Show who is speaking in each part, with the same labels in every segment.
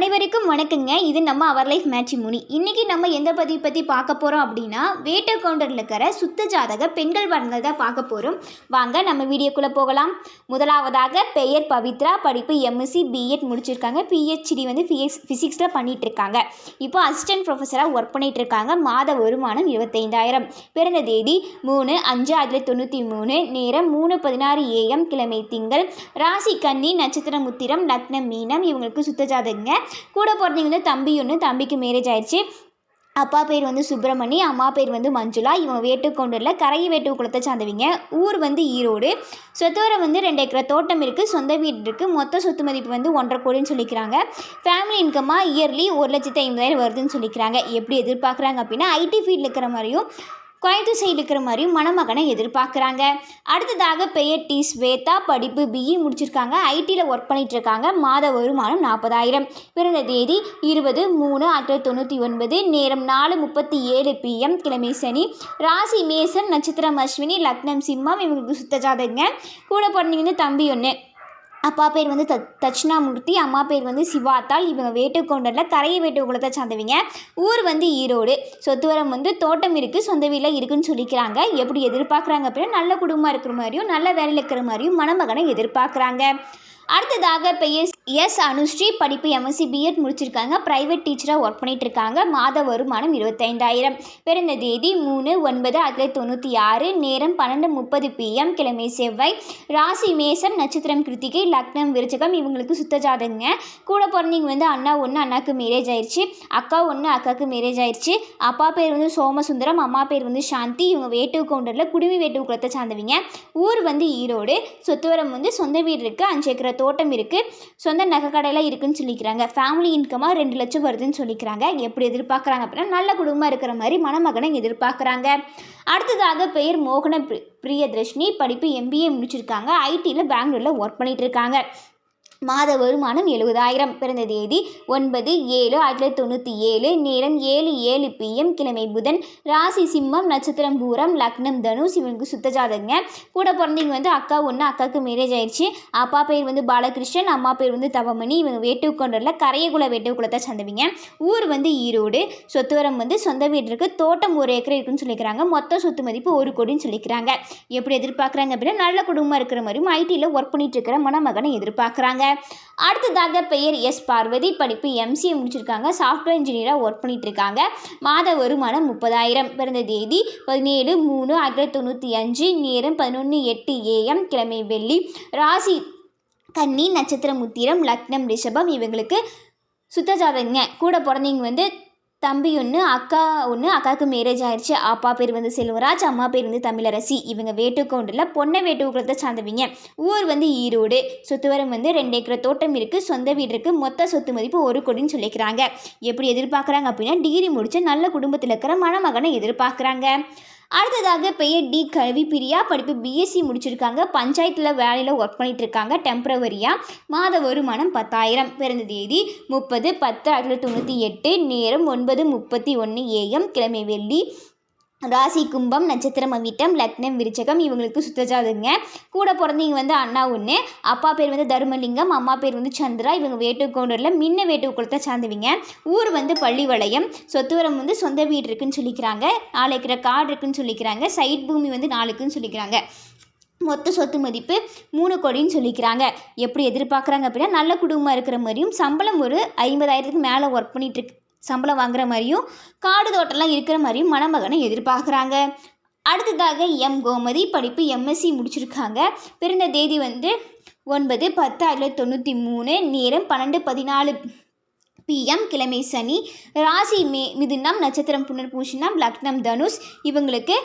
Speaker 1: அனைவருக்கும் வணக்கங்க. இது நம்ம அவர் லைஃப் மேட்சி முனி இன்றைக்கி நம்ம எந்த பதிவு பற்றி பார்க்க போகிறோம் அப்படின்னா வேட்டை கவுண்டரில் இருக்கிற சுத்த ஜாதக பெண்கள் வரங்கள் தான் பார்க்க போகிறோம் வாங்க நம்ம வீடியோக்குள்ளே போகலாம். முதலாவதாக பெயர் பவித்ரா படிப்பு எம்எஸ்சி பிஎட் முடிச்சிருக்காங்க. பிஹெச்டி வந்து பிஎஸ் ஃபிசிக்ஸில் பண்ணிகிட்ருக்காங்க இப்போ அசிஸ்டன்ட் ப்ரொஃபஸராக ஒர்க் பண்ணிகிட்ருக்காங்க இருக்காங்க மாத வருமானம் இருபத்தைந்தாயிரம். பிறந்த தேதி மூணு அஞ்சு ஆயிரத்தி தொண்ணூற்றி மூணு. நேரம் மூணு பதினாறு ஏஎம் கிழமை திங்கள். ராசி கன்னி நட்சத்திரம் முத்திரம் லக்னம் மீனம் இவங்களுக்கு சுத்த ஜாதகங்க. கூட பிறந்தவங்க வந்து தம்பி ஒன்று தம்பிக்கு மேரேஜ் ஆயிடுச்சு. அப்பா பேர் வந்து சுப்பிரமணி அம்மா பேர் வந்து மஞ்சுளா. இவங்க வேட்டுக்கொண்டூரில் கரை வேட்டு குளத்தை சார்ந்தவங்க. ஊர் வந்து ஈரோடு. சொத்தோரை வந்து ரெண்டு ஏக்கரை தோட்டம் இருக்குது சொந்த வீடு இருக்குது மொத்த சொத்து மதிப்பு வந்து ஒன்றரை கோடின்னு சொல்லிக்கிறாங்க. ஃபேமிலி இன்கமாக இயர்லி ஒரு லட்சத்து ஐம்பதாயிரம் வருதுன்னு சொல்லிக்கிறாங்க. எப்படி எதிர்பார்க்குறாங்க அப்படின்னா ஐடி ஃபீல்டில் இருக்கிற மாதிரியும் கோயம்புத்தூர் சைடு இருக்கிற மணமகனை எதிர்பார்க்குறாங்க. அடுத்ததாக பெயர் டி. ஸ்வேதா படிப்பு பிஇ முடிச்சிருக்காங்க. ஐடியில் ஒர்க் பண்ணிகிட்ருக்காங்க இருக்காங்க மாத வருமானம் நாற்பதாயிரம். பிறந்த தேதி இருபது மூணு ஆயிரத்தி தொண்ணூற்றி ஒன்பது. நேரம் நாலு முப்பத்தி ஏழு பிஎம் கிழமை சனி. ராசி மேசன் நட்சத்திரம் அஸ்வினி லக்னம் சிம்மம் இவங்களுக்கு சுத்த ஜாதகங்க. கூட பிறந்தீங்கன்னு தம்பி ஒன்று அப்பா பேர் வந்து த தட்சிணாமூர்த்தி அம்மா பேர் வந்து சிவாத்தாள். இவங்க வேட்டுக்கொண்டரில் கரையை வேட்டு குலத்தை சார்ந்தவங்க ஊர் வந்து ஈரோடு. சொத்துவரம் வந்து தோட்டம் இருக்குது சொந்த வீட்டில் இருக்குன்னு சொல்லிக்கிறாங்க. எப்படி எதிர்பார்க்குறாங்க அப்படின்னா நல்ல குடும்பமாக இருக்கிற மாதிரியும் நல்ல வேலையில் இருக்கிற மாதிரியும் மணமகனை எதிர்பார்க்குறாங்க. அடுத்ததாக பெயர் எஸ் அனுஸ்ரீ படிப்பு எம்எஸ்சி பிஎட் முடிச்சிருக்காங்க. ப்ரைவேட் டீச்சராக ஒர்க் பண்ணிகிட்ருக்காங்க இருக்காங்க மாத வருமானம் இருபத்தைந்தாயிரம். பிறந்த தேதி மூணு ஒன்பது ஆயிரத்தி தொண்ணூற்றி ஆறு நேரம் பன்னெண்டு முப்பது பிஎம் கிழமை செவ்வாய். ராசி மேசம் நட்சத்திரம் கிருத்திகை லக்னம் விருச்சகம். இவங்களுக்கு சுத்த ஜாதகங்க. கூட பிறந்தவங்க வந்து அண்ணா ஒன்று அண்ணாக்கு மேரேஜ் ஆயிடுச்சு அக்கா ஒன்று அக்காவுக்கு மேரேஜ் ஆயிடுச்சு அப்பா பேர் வந்து சோமசுந்தரம். அம்மா பேர் வந்து சாந்தி. இவங்க வேட்டு கவுண்டரில் குடுமி வேட்டு குலத்தை சார்ந்தவங்க. ஊர் வந்து ஈரோடு. சொத்துவரம் வந்து சொந்த வீடு இருக்குது அஞ்சு ஏக்கரை தோட்டம் இருக்குது சொந்த நகை கடையில் இருக்குன்னு சொல்லிக்கிறாங்க. ஃபேமிலி இன்கமாக ரெண்டு லட்சம் வருதுன்னு சொல்லிக்கிறாங்க. எப்படி எதிர்பார்க்குறாங்க அப்படின்னா நல்ல குடும்பமாக இருக்கிற மாதிரி மணமகனை எதிர்பார்க்குறாங்க. அடுத்ததாக பெயர் மோகன பிரியதர்ஷினி. படிப்பு எம்பிஏ முடிச்சிருக்காங்க. ஐடியில் பெங்களூரில் ஒர்க் பண்ணிட்டு இருக்காங்க. மாத வருமானம் எழுபதாயிரம். பிறந்த தேதி ஒன்பது ஏழு ஆயிரத்தி தொள்ளாயிரத்தி தொண்ணூற்றி ஏழு. நேரம் ஏழு ஏழு பிஎம் கிழமை புதன். ராசி சிம்மம் நட்சத்திரம் பூரம் லக்னம் தனுஷ் இவனுக்கு சுத்த ஜாதகங்க. கூட பிறந்தவங்க வந்து அக்கா ஒன்று அக்காவுக்கு மேரேஜ் ஆயிடுச்சு. அப்பா பேர் வந்து பாலகிருஷ்ணன் அம்மா பேர் வந்து தவமணி. இவங்க வேட்டுக்கொண்டரில் கரையகுல வேட்டுக்குளத்தை சந்தவிங்க ஊர் வந்து ஈரோடு. சொத்துவரம் வந்து சொந்த வீடு இருக்குது தோட்டம் ஒரு ஏக்கர் இருக்குன்னு சொல்லிக்கிறாங்க. மொத்த சொத்து மதிப்பு ஒரு கோடின்னு சொல்லிக்கிறாங்க. எப்படி எதிர்பார்க்குறாங்க அப்படின்னா நல்ல குடும்பமாக இருக்கிற மாதிரியும் ஐடியில் ஒர்க் பண்ணிட்டு இருக்கிற மணமகனை எதிர்பார்க்குறாங்க. அடுத்ததாக பெயர் எஸ் பார்வதி. படிப்பு எம்சிஏ முடிச்சிருக்காங்க. சாஃப்ட்வேர் இன்ஜினியராக ஒர்க் பண்ணிகிட்ருக்காங்க மாத வருமானம் முப்பதாயிரம். பிறந்த தேதி பதினேழு மூணு ஆயிரத்தி தொண்ணூற்றி அஞ்சு. நேரம் பதினொன்று எட்டு ஏஎம் கிழமை வெள்ளி. ராசி கன்னி நட்சத்திரம் உத்திரம் லக்னம் ரிஷபம் இவங்களுக்கு சுத்தஜாதகங்க. கூட பிறந்தவங்க வந்து தம்பி ஒன்று அக்கா ஒன்று அக்காவுக்கு மேரேஜ் ஆயிடுச்சு அப்பா பேர் வந்து செல்வராஜ் அம்மா பேர் வந்து தமிழரசி. இவங்க வேட்டுக்கவுண்டில் பொண்ணை வேட்டுக்குளத்தை சார்ந்தவங்க ஊர் வந்து ஈரோடு. சொத்துவரம் வந்து ரெண்டு ஏக்கர் தோட்டம் இருக்குது சொந்த வீடு இருக்குது மொத்த சொத்து மதிப்பு ஒரு கோடின்னு சொல்லிக்கிறாங்க. எப்படி எதிர்பார்க்குறாங்க அப்படின்னா டிகிரி முடித்து நல்ல குடும்பத்தில் இருக்கிற மணமகனை எதிர்பார்க்குறாங்க. அடுத்ததாக பெயர் டி கல்வி பிரியா படிப்பு பிஎஸ்சி முடிச்சிருக்காங்க. பஞ்சாயத்தில் வேலையில் ஒர்க் பண்ணிகிட்டு இருக்காங்க டெம்பரவரியாக மாத வருமானம் பத்தாயிரம் பிறந்த தேதி முப்பது பத்து ஆயிரத்தி தொள்ளாயிரத்தி தொண்ணூற்றி எட்டு நேரம் ஒன்பது முப்பத்தி ஒன்று ஏஎம் கிழமை வெள்ளி ராசி கும்பம் நட்சத்திரம் அவிட்டம் லக்னம் விருச்சகம் இவங்களுக்கு சுத்தஜாதுங்க கூட பிறந்தவங்க வந்து அண்ணா ஒன்று அப்பா பேர் வந்து தருமலிங்கம் அம்மா பேர் வந்து சந்திரா இவங்க வேட்டுக்கவுண்டரில் மின்ன வேட்டுக்குளத்தை சார்ந்துவிங்க. ஊர் வந்து பள்ளிவளையம் சொத்துவரம் வந்து சொந்த வீடு இருக்குன்னு சொல்லிக்கிறாங்க. நாலு ஏக்கரை காடு இருக்குன்னு சொல்லிக்கிறாங்க. சைட் பூமி வந்து நாலுக்குன்னு சொல்லிக்கிறாங்க. மொத்த சொத்து மதிப்பு மூணு கோடின்னு சொல்லிக்கிறாங்க. எப்படி எதிர்பார்க்குறாங்க அப்படின்னா நல்ல குடும்பமாக இருக்கிற மாதிரியும் சம்பளம் ஒரு ஐம்பதாயிரத்துக்கு மேலே ஒர்க் பண்ணிகிட்டு சம்பளம் வாங்குற மாதிரியும் காடு தோட்டம்லாம் இருக்கிற மாதிரியும் மணமகனை எதிர்பார்க்குறாங்க. அடுத்ததாக எம். கோமதி படிப்பு எம்எஸ்சி முடிச்சிருக்காங்க. பிறந்த தேதி வந்து ஒன்பது பத்து ஆயிரத்தி தொண்ணூற்றி மூணு நேரம் பன்னெண்டு பதினாலு பிஎம் கிழமை சனி. ராசி மே மிதுனம் நட்சத்திரம் புனர்பூஷணம் லக்னம் தனுஷ். இவங்களுக்கு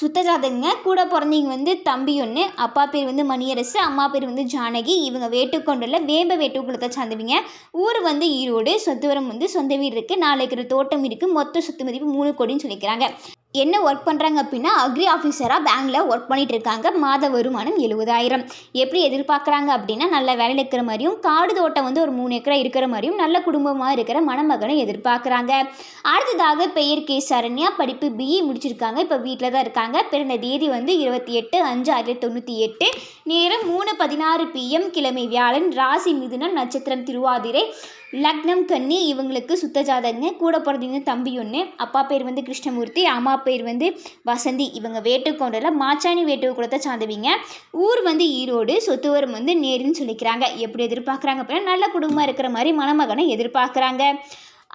Speaker 1: சுத்த ஜாதகங்க கூட பிறந்தவங்க வந்து தம்பி ஒன்று அப்பா பேர் வந்து மணியரசு அம்மா பேர் வந்து ஜானகி. இவங்க வேட்டுக்கொண்டுள்ள வேம்ப வேட்டுக்குளத்தை சார்ந்தவங்க. ஊர் வந்து ஈரோடு சொத்துவரம் வந்து சொந்த வீடு இருக்குது நாலு ஏக்கர் தோட்டம் இருக்குது மொத்த சொத்து மதிப்பு மூணு கோடின்னு சொல்லிக்கிறாங்க. என்ன ஒர்க் பண்ணுறாங்க அப்படின்னா அக்ரி ஆஃபீஸராக பேங்கில் ஒர்க் பண்ணிகிட்டு இருக்காங்க. மாத வருமானம் எழுபதாயிரம். எப்படி எதிர்பார்க்குறாங்க அப்படின்னா நல்ல வேலையில் இருக்கிற மாதிரியும் காடு தோட்டம் வந்து ஒரு மூணு ஏக்கரா இருக்கிற மாதிரியும் நல்ல குடும்பமாக இருக்கிற மணமகனை எதிர்பார்க்குறாங்க. அடுத்ததாக பெயர் கே. சரண்யா. படிப்பு பிஇ முடிச்சிருக்காங்க. இப்போ வீட்டில் தான் இருக்காங்க. பிறந்த தேதி வந்து இருபத்தி எட்டு அஞ்சு ஆயிரத்தி தொண்ணூற்றி எட்டு. நேரம் மூணு பதினாறு பிஎம் கிழமை வியாழன். ராசி மிதுனம். நட்சத்திரம் திருவாதிரை. லக்னம் கன்னி. இவங்களுக்கு சுத்த ஜாதகங்க. கூட பிறந்தவங்க தம்பி ஒன்று அப்பா பேர் வந்து கிருஷ்ணமூர்த்தி. அம்மா பேர் வந்து வசந்தி. இவங்க வேட்டுக்கோண்டில் மாச்சாணி வேட்டு குலத்தை சார்ந்தவங்க ஊர் வந்து ஈரோடு சொத்துவரம் வந்து நேருன்னு சொல்லிக்கிறாங்க. எப்படி எதிர்பார்க்குறாங்க அப்படின்னா நல்ல குடும்பமாக இருக்கிற மாதிரி மணமகனை எதிர்பார்க்குறாங்க.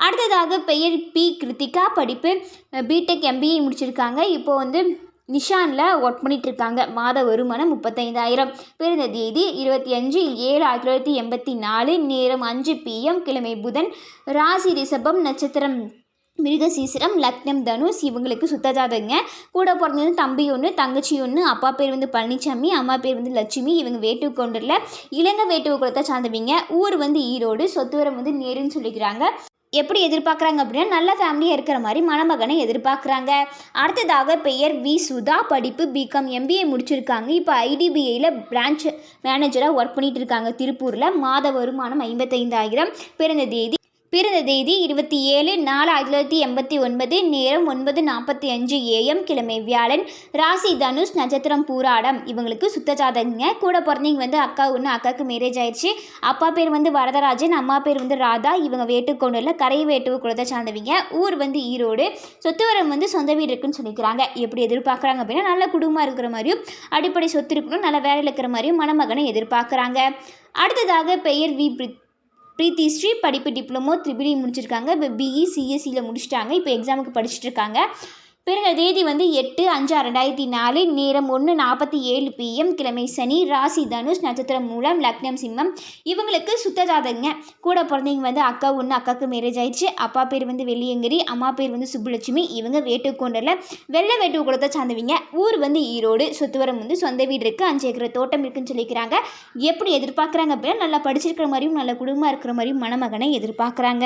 Speaker 1: அடுத்ததாக பெயர் பி. கிருத்திகா. படிப்பு பிடெக் எம்பிஏ முடிச்சிருக்காங்க. இப்போ வந்து நிஷானில் ஒர்க் பண்ணிகிட்டு இருக்காங்க மாத வருமானம் முப்பத்தைந்தாயிரம். பிறந்த தேதி இருபத்தி அஞ்சு ஏழு ஆயிரத்தி தொள்ளாயிரத்தி எண்பத்தி நாலு. நேரம் அஞ்சு பிஎம் கிழமை புதன். ராசி ரிஷபம் நட்சத்திரம் மிருகசீசரம் லக்னம் தனுஷ் இவங்களுக்கு சுத்தஜாதகங்க. கூட பிறந்தது தம்பி ஒன்று தங்கச்சி ஒன்று அப்பா பேர் வந்து பழனிசாமி அம்மா பேர் வந்து லட்சுமி இவங்க வேட்டுக்கொண்டரில் இளங்க வேட்டுவ குலத்தை சார்ந்தவங்க. ஊர் வந்து ஈரோடு சொத்துவரம் வந்து நேருன்னு சொல்லிக்கிறாங்க. எப்படி எதிர்பார்க்குறாங்க அப்படின்னா நல்ல ஃபேமிலியாக இருக்கிற மாதிரி மணமகனை எதிர்பார்க்குறாங்க. அடுத்ததாக பெயர் வி. சுதா படிப்பு பிகாம் எம்பிஏ முடிச்சிருக்காங்க. இப்போ ஐடிபிஐயில் பிரான்ச் மேனேஜராக ஒர்க் பண்ணிகிட்டு இருக்காங்க. திருப்பூரில் மாத வருமானம் ஐம்பத்தைந்தாயிரம். பிறந்த தேதி பிறந்த தேதி இருபத்தி ஏழு நாலு ஆயிரத்தி தொள்ளாயிரத்தி எண்பத்தி ஒன்பது நேரம் ஒன்பது நாற்பத்தி அஞ்சு ஏஎம் கிழமை வியாழன் ராசி தனுஷ் நட்சத்திரம் பூராடம். இவங்களுக்கு சுத்தஜாதகங்க. கூட பிறந்தவங்க வந்து அக்கா ஒன்று அக்காவுக்கு மேரேஜ் ஆயிடுச்சு. அப்பா பேர் வந்து வரதராஜன் அம்மா பேர் வந்து ராதா. இவங்க வேட்டுக்கொண்டில் கரை வேட்டுவ குலத்தை சார்ந்தவங்க. ஊர் வந்து ஈரோடு. சொத்துவரம் வந்து சொந்த வீடு இருக்குன்னு சொல்லிக்கிறாங்க. எப்படி எதிர்பார்க்குறாங்க அப்படின்னா நல்ல குடும்பமாக இருக்கிற மாதிரியும் அடிப்படை சொத்து இருக்கணும் நல்ல வேலையில் இருக்கிற மாதிரியும் மணமகனை எதிர்பார்க்குறாங்க. அடுத்ததாக பெயர் வி. பிரீத்தி ஸ்ரீ படிப்பு டிப்ளமோ த்ரிபிடி முடிச்சிருக்காங்க. இப்போ பிஇ சிஎஸ்சியில் முடிச்சிட்டாங்க. இப்போ எக்ஸாமுக்கு படிச்சுட்டு இருக்காங்க. பிறந்த தேதி வந்து எட்டு அஞ்சு ரெண்டாயிரத்தி நாலு நேரம் ஒன்று நாற்பத்தி ஏழு பிஎம் கிழமை சனி ராசி தனுஷ் நட்சத்திரம் மூலம் லக்னம் சிம்மம். இவங்களுக்கு சுத்தஜாதகங்க. கூட பிறந்தவங்க வந்து அக்கா ஒன்று அக்காவுக்கு மேரேஜ் ஆயிடுச்சு. அப்பா பேர் வந்து வெள்ளியங்கிரி அம்மா பேர் வந்து சுப்புலட்சுமி. இவங்க வேட்டுக்கொண்டரில் வெள்ளை வேட்டு குலத்தை சார்ந்தவங்க. ஊர் வந்து ஈரோடு சொத்துவரம் வந்து சொந்த வீடு இருக்குது அஞ்சு ஏக்கர் தோட்டம் இருக்குன்னு சொல்லிக்கிறாங்க. எப்படி எதிர்பார்க்குறாங்க அப்படின்னா நல்லா படிச்சிருக்கிற மாதிரியும் நல்ல குடும்பமாக இருக்கிற மாதிரியும் மணமகனை எதிர்பார்க்குறாங்க.